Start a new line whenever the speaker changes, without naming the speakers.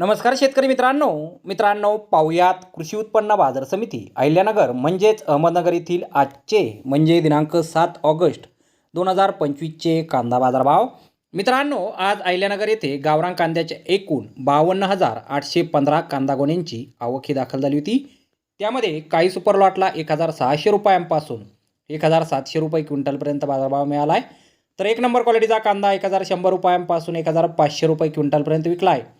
नमस्कार शेतकरी मित्रांनो. मित्रांनो पाहुयात कृषी उत्पन्न बाजार समिती अहिल्यानगर म्हणजेच अहमदनगर येथील आजचे म्हणजे दिनांक सात ऑगस्ट दोन हजार पंचवीसचे कांदा बाजारभाव. मित्रांनो आज अहिल्यानगर येथे गावरान कांद्याच्या एकूण बावन्न हजार आठशे पंधरा कांदा गोण्यांची आवक ही दाखल झाली होती. त्यामध्ये काही सुपर लॉटला एक हजार सहाशे रुपयांपासून एक हजार सातशे रुपये क्विंटलपर्यंत बाजारभाव मिळाला आहे तर एक नंबर क्वालिटीचा कांदा एक हजार शंभर रुपयांपासून एक हजार पाचशे रुपये क्विंटलपर्यंत विकला आहे